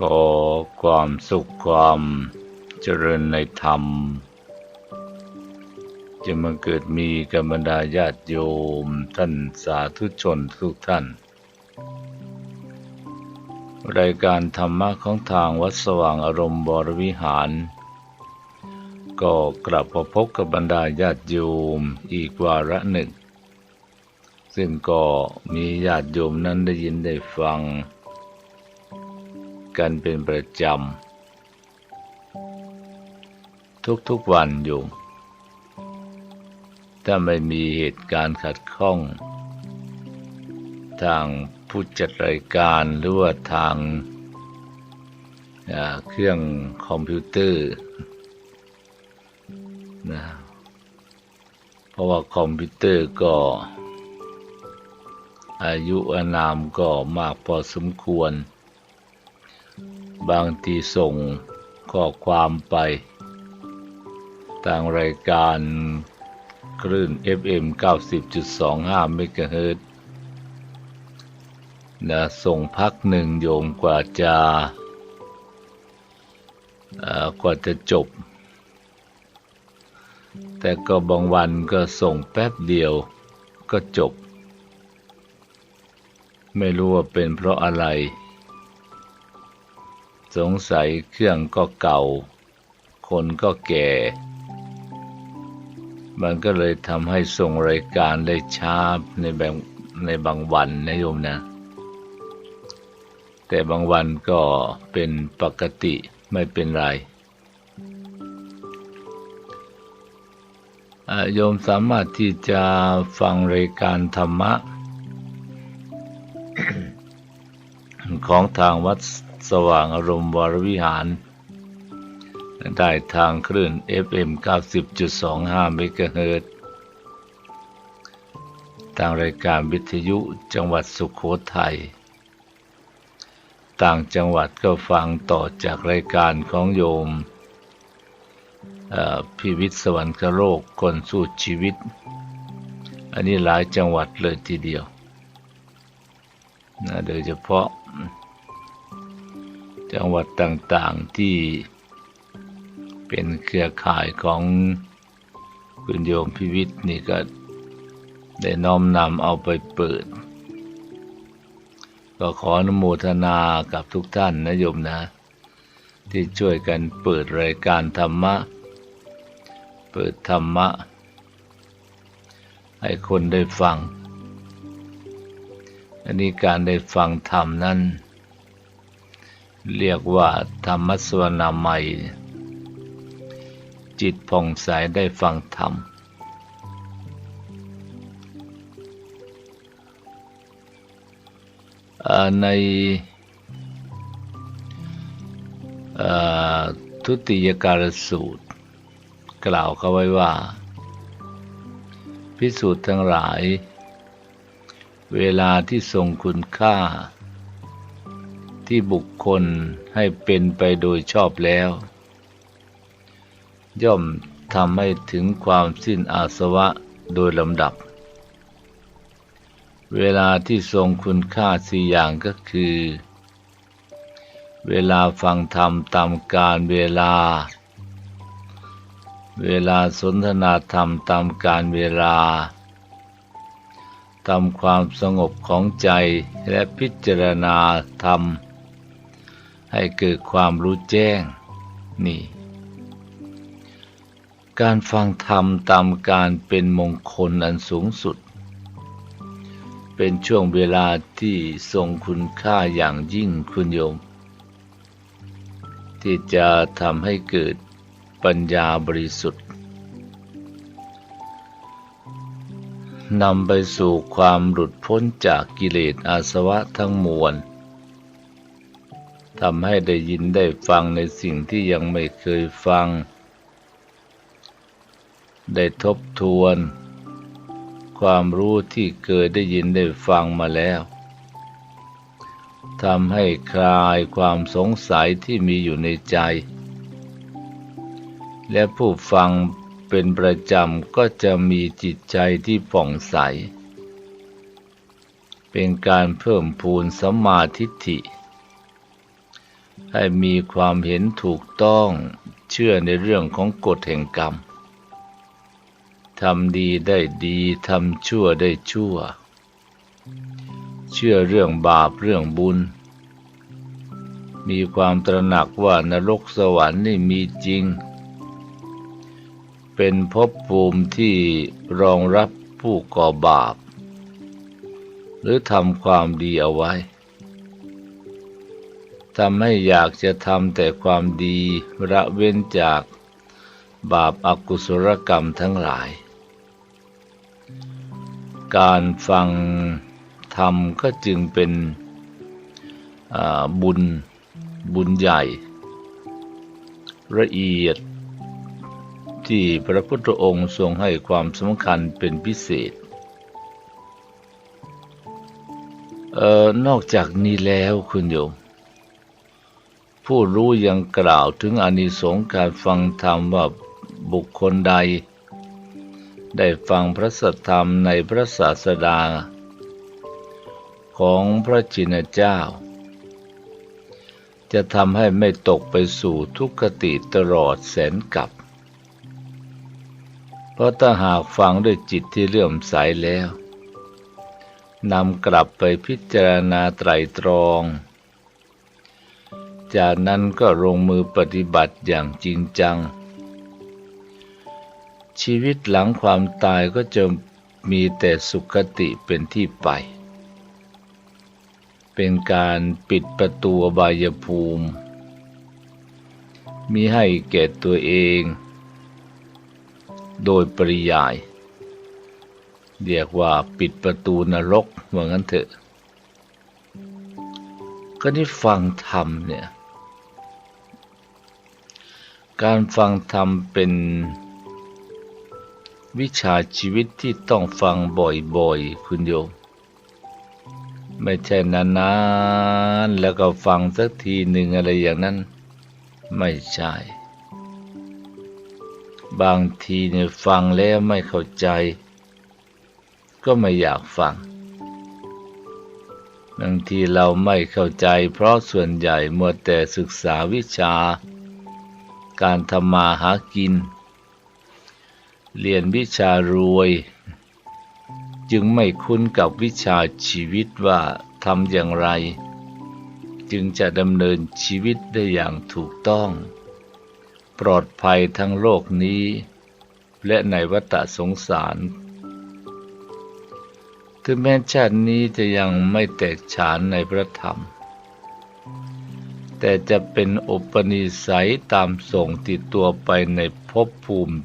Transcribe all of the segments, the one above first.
ขอความสุขความเจริญในธรรม จะมาเกิดมีกับบรรดาญาติโยมท่านสาธุชนทุกท่าน รายการธรรมะของทางวัดสว่างอารมณ์บรวิหาร ก็กลับมาพบกับบรรดาญาติโยมอีกวาระหนึ่ง ซึ่งก็มีญาติโยมนั้นได้ยินได้ฟัง กันเป็นประจำ ทุกๆวันโยมถ้าไม่มีเหตุการณ์ขัดข้อง ทางผู้จัดรายการหรือว่าทางเครื่องคอมพิวเตอร์นะเพราะว่าคอมพิวเตอร์ก็ อายุอานามก็มากพอสมควร บางทีส่งข้อความไปทางรายการคลื่น FM 90.25 เมกะเฮิรตนะส่งพักหนึ่งโยมกว่าจะกว่าจะจบ แต่ก็บางวันก็ส่งแป๊บเดียวก็จบ ไม่รู้ว่าเป็นเพราะอะไร สงสัยเครื่องก็เก่า คนก็แก่ มันก็เลยทำให้ส่งรายการได้ช้าในบางในบางวันนะโยมนะ แต่บางวันก็เป็นปกติไม่เป็นไรโยมสามารถที่จะฟังรายการธรรมะ ของทางวัด สว่างอารมณ์วรวิหาร ได้ทางคลื่น FM 90.25เมกะเฮิรตทางรายการวิทยุจังหวัดสุขโขทัย ต่างจังหวัดก็ฟังต่อจากรายการของโยมพิวิทย์สวรรคโลกคนสู้ชีวิต อันนี้หลายจังหวัดเลยทีเดียวนะโดยเฉพาะ จังหวัดต่างๆที่เป็นเครือข่ายของคุณโยมพิวิทนี่ก็ได้น้อมนำเอาไปเปิด ก็ขออนุโมทนากับทุกท่านนะโยมนะ ที่ช่วยกันเปิดรายการธรรมะ เปิดธรรมะ ให้คนได้ฟัง อันนี้การได้ฟังธรรมนั้น เรียกว่าธรรมสวนามัย จิตผ่องใสได้ฟังธรรม ในทุติยการสูตร กล่าวเขาไว้ว่า พิสูจน์ทั้งหลาย เวลาที่ทรงคุณค่าที่บุค คลให้เป็นไปโดยชอบแล้ว ย่อมทำให้ถึงความสิ้นอาสวะโดยลำดับ เวลาที่ทรงคุณค่าสี่อย่างก็คือ เวลาฟังธรรมตามการเวลา เวลาสนทนาธรรมตามการเวลาทำความสงบของใจและพิจารณาธรรม ให้เกิดความรู้แจ้ง นี่ การฟังธรรมตามการเป็นมงคลอันสูงสุด เป็นช่วงเวลาที่ทรงคุณค่าอย่างยิ่งคุณโยม ที่จะทำให้เกิดปัญญาบริสุทธิ์นำไปสู่ความหลุดพ้นจากกิเลสอาสวะทั้งมวล ทำให้ได้ยินได้ฟังในสิ่งที่ยังไม่เคยฟัง ได้ทบทวน ความรู้ที่เคยได้ยินได้ฟังมาแล้วทำให้คลายความสงสัยที่มีอยู่ในใจ และผู้ฟังเป็นประจำก็จะมีจิตใจที่ผ่องใส เป็นการเพิ่มพูนสัมมาทิฏฐิ ให้มีความเห็นถูกต้องเชื่อในเรื่องของกฎแห่งกรรมทำดีได้ดีทำชั่วได้ชั่ว เชื่อเรื่องบาปเรื่องบุญ มีความตระหนักว่านรกสวรรค์นี่มีจริง เป็นภพภูมิที่รองรับผู้ก่อบาป หรือทำความดีเอาไว้ ทำให้อยากจะทำแต่ความดีระเว้นจากบาปอากุศลกรรมทั้งหลาย การฟังธรรมก็จึงเป็นบุญบุญใหญ่ ละเอียดที่พระพุทธองค์ทรงให้ความสำคัญเป็นพิเศษออนอกจากนี้แล้วคุณโยม ผู้รู้ยังกล่าวถึงอนิสงส์การฟังธรรมว่าบุคคลใด ได้ฟังพระสัทธรรมในพระศาสดา ของพระจินเจ้า จะทำให้ไม่ตกไปสู่ทุกขติตลอดแสนกับ เพราะถ้าหากฟังด้วยจิตที่เลื่อมใสแล้วนำกลับไปพิจารณาไตรตรอง จากนั้นก็ลงมือปฏิบัติอย่างจริงจัง ชีวิตหลังความตายก็จะมีแต่สุขติเป็นที่ไป เป็นการปิดประตูบายภูมิมีให้แก่ตัวเอง โดยปริยาย เรียกว่าปิดประตูนรกเหมือนกันเถอะก็นี่ฟังธรรมเนี่ย การฟังธรรมเป็น วิชาชีวิตที่ต้องฟังบ่อยๆ คุณโยม ไม่ใช่นานๆ แล้วก็ฟังสักทีหนึ่งอะไรอย่างนั้น ไม่ใช่ บางทีเนี่ยฟังแล้วไม่เข้าใจ ก็ไม่อยากฟัง บางทีเราไม่เข้าใจ เพราะส่วนใหญ่มัวแต่ศึกษาวิชา การทำมาหากิน เรียนวิชารวย จึงไม่คุ้นกับวิชาชีวิตว่าทำอย่างไร จึงจะดำเนินชีวิตได้อย่างถูกต้อง ปลอดภัยทั้งโลกนี้ และในวัฏสงสารถึงแม้ชาตินี้จะยังไม่แตกฉานในพระธรรม แต่จะเป็นอุปนิสัยตามส่งติดตัวไปในภพภูมิ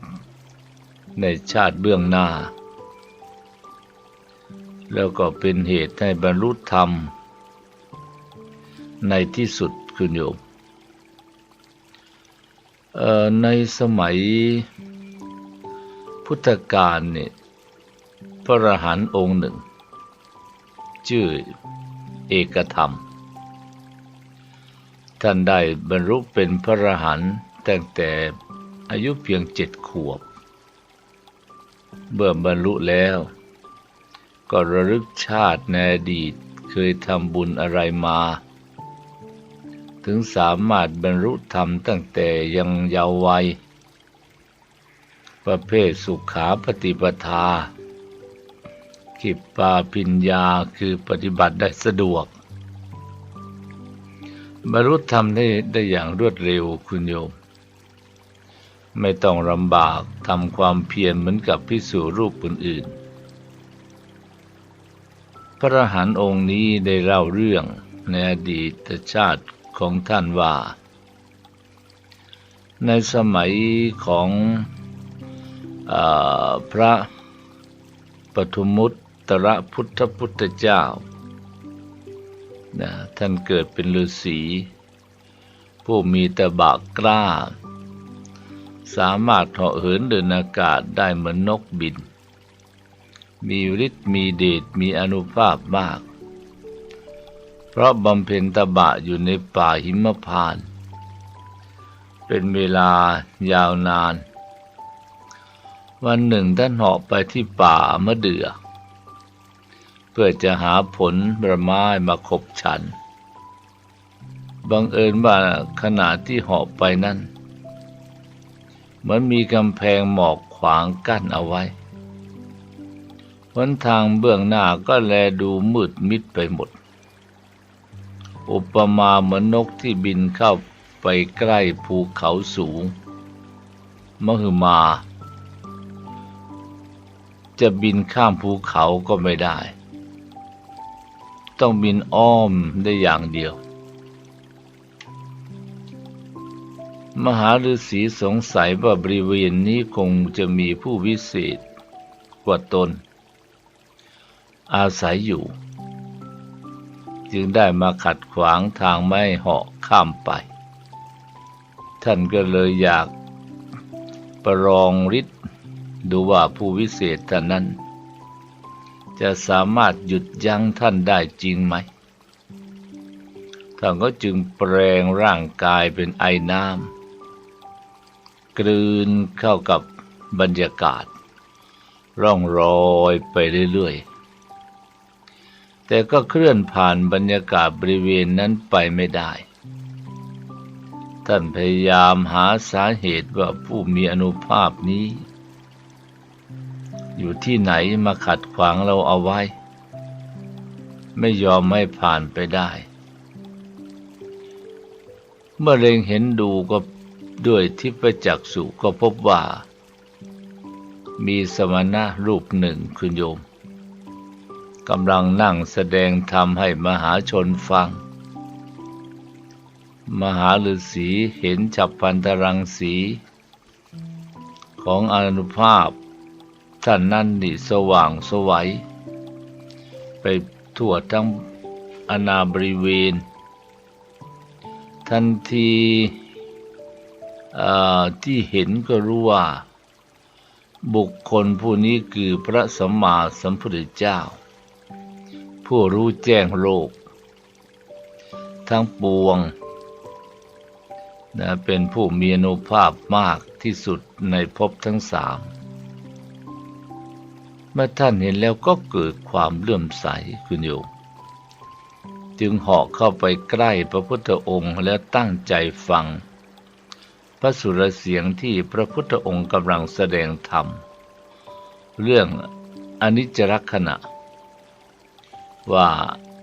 ในชาติเบื้องหน้า แล้วก็เป็นเหตุให้บรรลุธรรม ในที่สุดคุณโยมในสมัยพุทธกาลเนี่ยพระอรหันต์องค์หนึ่ง ชื่อเอกธรรม ท่านได้บรรลุเป็นพระอรหันต์ตั้งแต่อายุเพียงเจ็ดขวบ เมื่อบรรลุแล้ว ก็ระลึกชาติในอดีตเคยทำบุญอะไรมา ถึงสามารถบรรลุธรรมตั้งแต่ยังเยาว์วัย ประเภทสุขาปฏิปทาขิปปาปิญญาคือปฏิบัติได้สะดวก บรรลุธรรมได้ได้อย่างรวดเร็วคุณโยม ไม่ต้องลำบากทำความเพียรเหมือนกับพิสูรูปอื่นๆพระอรหันต์องค์นี้ได้เล่าเรื่องในอดีตชาติของท่านว่า ในสมัยของอพระปฐุมุตตระพุทธพุทธเจ้า นะท่านเกิดเป็นฤาษีผู้มีตบากกล้า สามารถเหาะเหินเดินอากาศได้เหมือนนกบิน มีฤทธิ์มีเดชมีอนุภาพมาก เพราะบำเพ็ญตบะอยู่ในป่าหิมพาน เป็นเวลายาวนาน วันหนึ่งท่านเหาะไปที่ป่ามะเดื่อ พื่อจะหาผลบระไม้มาขบฉัน บังเอิญว่าขณะที่เหาะไปนั้นเหมือนมีกำแพงหมอกขวางกั้นเอาไว้หนทางเบื้องหน้าก็แลดูมืดมิดไปหมด อุปมาเหมือนนกที่บินเข้าไปใกล้ภูเขาสูง มหึมา จะบินข้ามภูเขาก็ไม่ได้ ต้องบินอ้อมได้อย่างเดียว มหาฤาษีสงสัยว่าบริเวณนี้คงจะมีผู้วิเศษกว่าตน อาศัยอยู่ จึงได้มาขัดขวางทางไม่เหาะข้ามไป ท่านก็เลยอยากประลองฤทธิ์ดูว่าผู้วิเศษท่านนั้น จะสามารถหยุดยั้งท่านได้จริงไหม ท่านก็จึงแปลงร่างกายเป็นไอน้ำกลืนเข้ากับบรรยากาศ ร่องรอยไปเรื่อยๆ แต่ก็เคลื่อนผ่านบรรยากาศบริเวณนั้นไปไม่ได้ ท่านพยายามหาสาเหตุว่าผู้มีอนุภาพนี้ อยู่ที่ไหนมาขัดขวางเราเอาไว้ ไม่ยอมไม่ผ่านไปได้ เมื่อเล็งเห็นดูก็ด้วยทิพจักษุก็พบว่า มีสมณะรูปหนึ่งคุณโยมกำลังนั่งแสดงธรรมให้มหาชนฟัง มหาฤาษีเห็นฉับพันธรังสี ของอนุภาพ ท่านนั่นนี่สว่างสวัย ไปทั่วทั้งอนาบริเวณ ทันทีที่เห็นก็รู้ว่า บุคคลผู้นี้คือพระสัมมาสัมพุทธเจ้า ผู้รู้แจ้งโลก ทั้งปวงนะเป็นผู้มีอนุภาพมากที่สุดในภพทั้งสาม มื่อท่านเห็นแล้วก็เกิดความเลื่อมใสคุณโยมจึงเหาะเข้าไปใกล้พระพุทธองค์และตั้งใจฟัง พระสุรเสียงที่พระพุทธองค์กำลังแสดงธรรม เรื่องอนิจจลักษณะ ว่า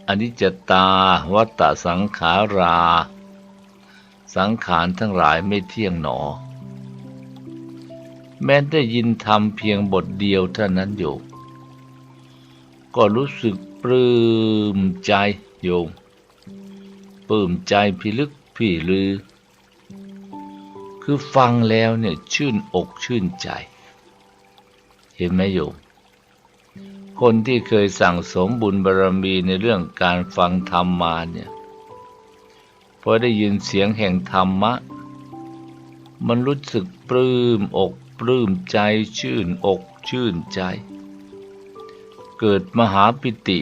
อนิจจตาวัตตสังขารา สังขารทั้งหลายไม่เที่ยงหนอ แม้ได้ยินธรรมเพียงบทเดียวเท่านั้นอยู่ ก็รู้สึกปลื้มใจโยมปลื้มใจพิลึกพี่ลือ คือฟังแล้วเนี่ยชื่นอกชื่นใจ เห็นไหมโยม คนที่เคยสั่งสมบุญบารมีในเรื่องการฟังธรรมมาเนี่ยพอได้ยินเสียงแห่งธรรมะ มันรู้สึกปลื้มอกปลื้มใจชื่นอกชื่นใจ เกิดมหาปิติ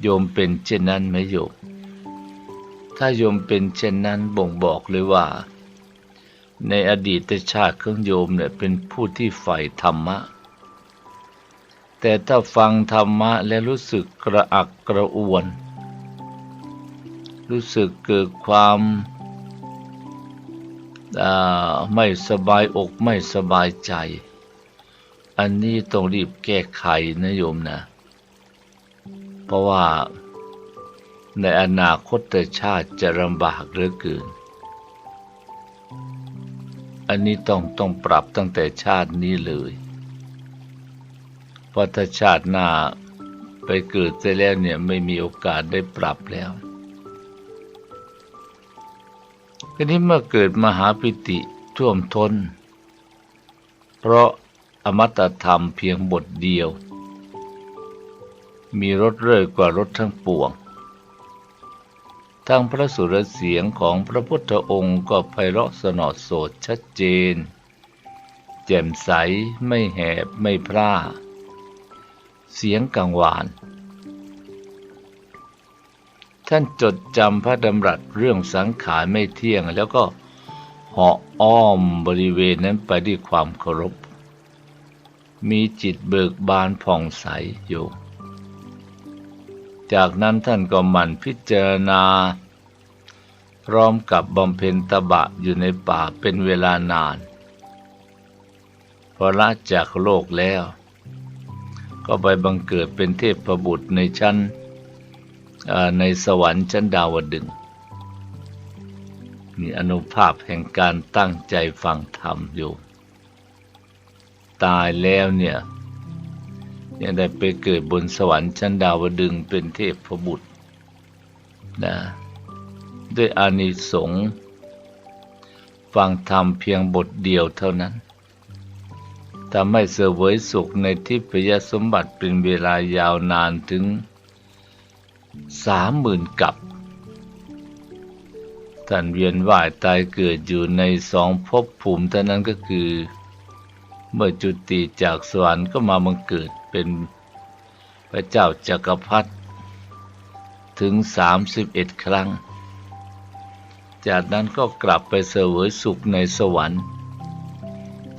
โยมเป็นเช่นนั้นไหมโยม ถ้าโยมเป็นเช่นนั้นบ่งบอกเลยว่า ในอดีตชาติของโยมเนี่ยเป็นผู้ที่ใฝ่ธรรมะ แต่ถ้าฟังธรรมะและรู้สึกกระอักกระอ่วน รู้สึกเกิดความไม่สบายอกไม่สบายใจ อันนี้ต้องรีบแก้ไขนะโยมนะ เพราะว่าในอนาคตชาติจะลำบากเหลือเกิน อันนี้ต้องต้องปรับตั้งแต่ชาตินี้เลย เพราะถ้าชาติหน้าไปเกิดไปแล้วเนี่ยไม่มีโอกาสได้ปรับแล้วทีนี้เมื่อเกิดมหาปิติท่วมทน เพราะ อมตะธรรมเพียงบทเดียว มีรสเรื่กว่ารสทั้งปวง ทั้งพระสุรเสียงของพระพุทธองค์ก็ไพเราะสนอดโสดชัดเจน แจ่มใสไม่แหบไม่พร่า เสียงกังวาน ท่านจดจำพระดำรัสเรื่องสังขารไม่เที่ยงแล้วก็เหาะอ้อมบริเวณนั้นไปด้วยความเคารพ มีจิตเบิกบานผ่องใสอยู่ จากนั้นท่านก็หมั่นพิจารณา พร้อมกับบำเพ็ญตบะอยู่ในป่าเป็นเวลานาน พอละจากโลกแล้ว ก็ไปบังเกิดเป็นเทพบุตรในชั้นในสวรรค์ชั้นดาวดึงมีอนุภาพแห่งการตั้งใจฟังธรรมอยู่ ตายแล้วเนี่ยยังได้ไปเกิดบนสวรรค์ชั้นดาวดึงเป็นเทพพบุตรนะด้วยอานิสงส์ฟังธรรมเพียงบทเดียวเท่านั้นทำให้เสวยสุขในทิพยสมบัติเป็นเวลายาวนานถึงสามหมื่นกับ ท่านเวียนว่ายตายเกิดอยู่ในสองภพภูมิเท่านั้นก็คือ เมื่อจุติจากสวรรค์ก็มาบังเกิดเป็นพระเจ้าจักรพรรดิถึงสามสิบเอ็ดครั้ง จากนั้นก็กลับไปเสวยสุขในสวรรค์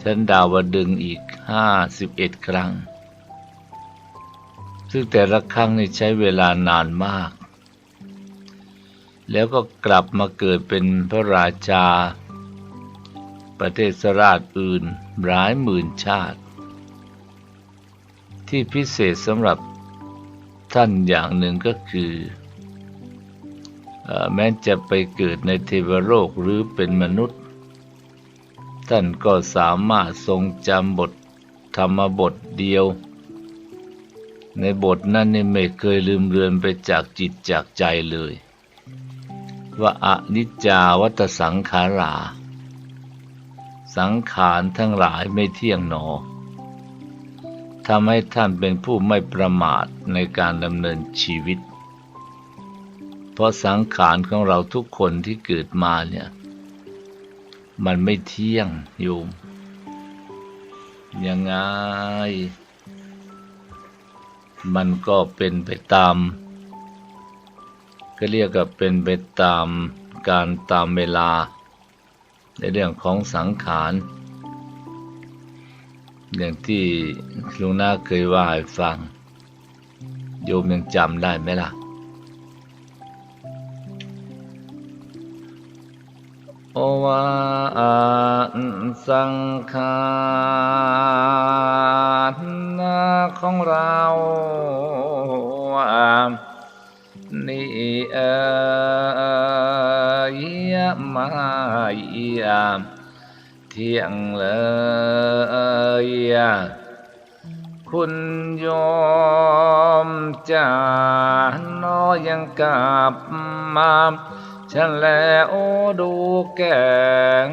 ชั้นดาวดึงอีกห้าสิบเอ็ดครั้ง ซึ่งแต่ละครั้งนี่ใช้เวลานานมาก แล้วก็กลับมาเกิดเป็นพระราชา ประเทศสราชอื่น หลายหมื่นชาติ ที่พิเศษสำหรับท่านอย่างหนึ่งก็คือแม้จะไปเกิดในเทวโลกหรือเป็นมนุษย์ ท่านก็สามารถทรงจำบทธรรมบทเดียว ในบทนั้นนี่ไม่เคยลืมเลือนไปจากจิตจากใจเลย ว่าอนิจจาวัตสังขารา สังขารทั้งหลายไม่เที่ยงหนอทำให้ท่านเป็นผู้ไม่ประมาทในการดำเนินชีวิต เพราะสังขารของเราทุกคนที่เกิดมาเนี่ย มันไม่เที่ยงโยม ยังไง มันก็เป็นไปตาม ก็เรียกกับเป็นไปตามการตามเวลา ในเรื่องของสังขารอย่างที่ลุงนาเคยว่าให้ฟัง โยมยังจำได้ไหมล่ะ โอวาสังขารของเรา นิเอยมาเอียเที่ยงเลยคุณยอมจาน้อยังกลับมาฉันแล้วดูแกง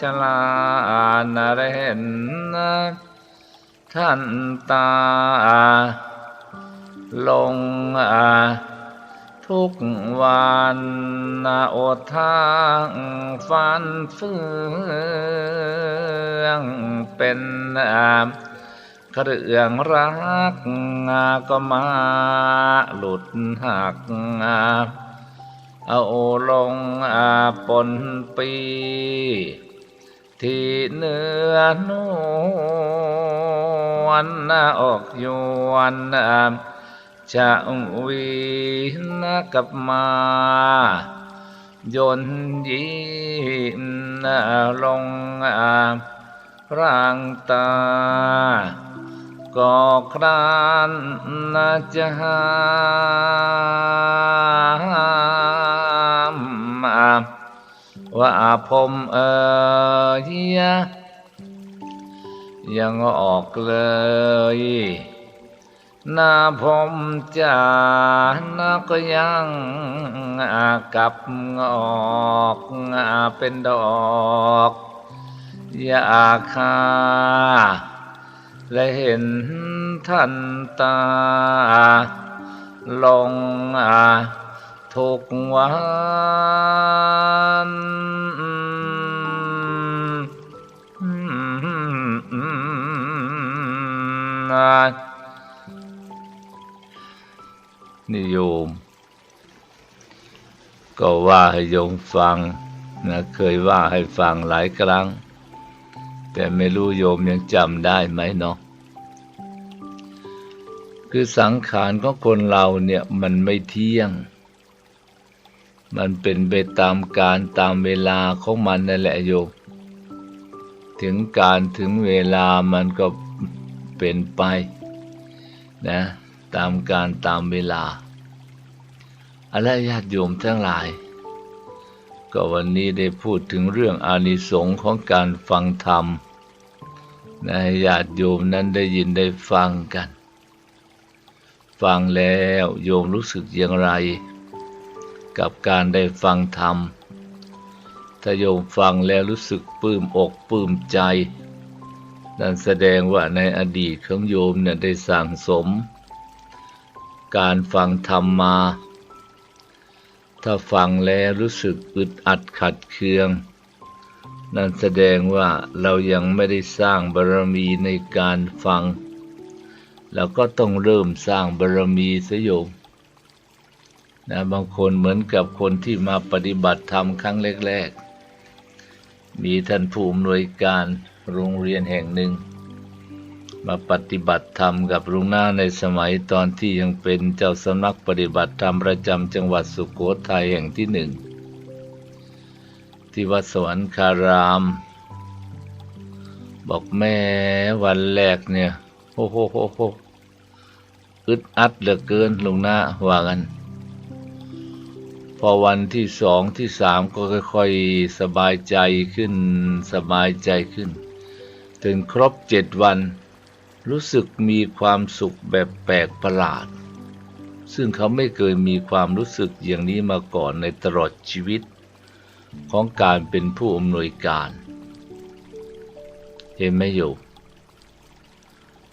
ฉลาดเรนท่านตาลงอา ทุกวันนอดทางฟันเฟืองเป็นเครื่องรักก็มาหลุดหักเอาลงปนปี ที่เนื้อนวลออกยวน จะวีนกับมายนยิ้มลงร่างตา ก็ครานจะหามว่าผมเอ่ยยังออกเลย นาผมจานก็ยังกับงอกเป็นดอกอยากคาและเห็นท่านตา ลงทุกวันน นิยม ก็ว่าให้โยมฟังนะเคยว่าให้ฟังหลายครั้ง แต่ไม่รู้โยมยังจำได้ไหมเนาะคือสังขารของคนเราเนี่ยมันไม่เที่ยง มันเป็นไปตามการตามเวลาของมันนั่นแหละโยม ถึงการถึงเวลามันก็เป็นไปนะ ตามการตามเวลาอะไรญาติโยมทั้งหลาย ก็วันนี้ได้พูดถึงเรื่องอานิสงส์ของการฟังธรรมนะให้ญาติโยมนั้นได้ยินได้ฟังกัน ฟังแล้วโยมรู้สึกอย่างไร กับการได้ฟังธรรม ถ้าโยมฟังแล้วรู้สึกปลื้มอกปลื้มใจ นั่นแสดงว่าในอดีตของโยมเนี่ยได้สั่งสม การฟังธรรมมา ถ้าฟังแล้วรู้สึกอึดอัดขัดเคือง นั่นแสดงว่าเรายังไม่ได้สร้างบารมีในการฟัง เราก็ต้องเริ่มสร้างบารมีสยมนะบางคนเหมือนกับคนที่มาปฏิบัติธรรมครั้งแรก ๆ มีท่านผู้อำนวยการโรงเรียนแห่งหนึ่ง มาปฏิบัติธรรมกับลุงหน้าในสมัยตอนที่ยังเป็นเจ้าสำนักปฏิบัติธรรมประจำจังหวัดสุโขทัยแห่งที่หนึ่ง ที่วัดสวรรคาราม บอกแม่วันแรกเนี่ยโอ้โหโหโหอึดอัดเหลือเกินลุงหน้าว่ากัน พอวันที่สองที่สามก็ค่อยๆสบายใจขึ้นสบายใจขึ้น ถึงครบเจ็ดวัน รู้สึกมีความสุขแบบแปลกประหลาด ซึ่งเขาไม่เคยมีความรู้สึกอย่างนี้มาก่อนในตลอดชีวิต ของการเป็นผู้อำนวยการ เห็นไหมโยม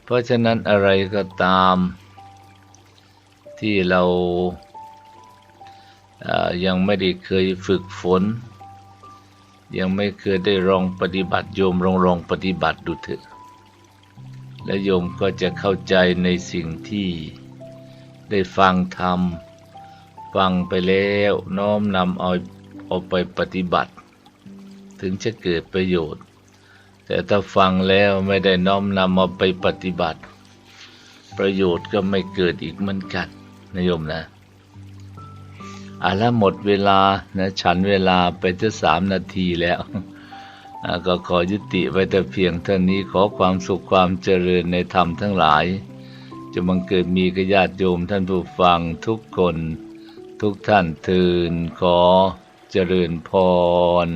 เพราะฉะนั้นอะไรก็ตาม ที่เราายังไม่ได้เคยฝึกฝน ยังไม่เคยได้ลองปฏิบัติโยมลองลองปฏิบัติดูเถอะ และโยมก็จะเข้าใจในสิ่งที่ได้ฟังธรรม ฟังไปแล้วน้อมนำเอาเอาไปปฏิบัติ ถึงจะเกิดประโยชน์ แต่ถ้าฟังแล้วไม่ได้น้อมนำเอาไปปฏิบัติ ประโยชน์ก็ไม่เกิดอีกเหมือนกันนะโยมนะอะแล้วหมดเวลานะฉันเวลาไปจะสามนาทีแล้ว ก็ขอยุติไว้แต่เพียงเท่านี้ขอความสุขความเจริญในธรรมทั้งหลาย จะบังเกิดมีกญาติโยมท่านผู้ฟังทุกคน ทุกท่านทืนขอเจริญพร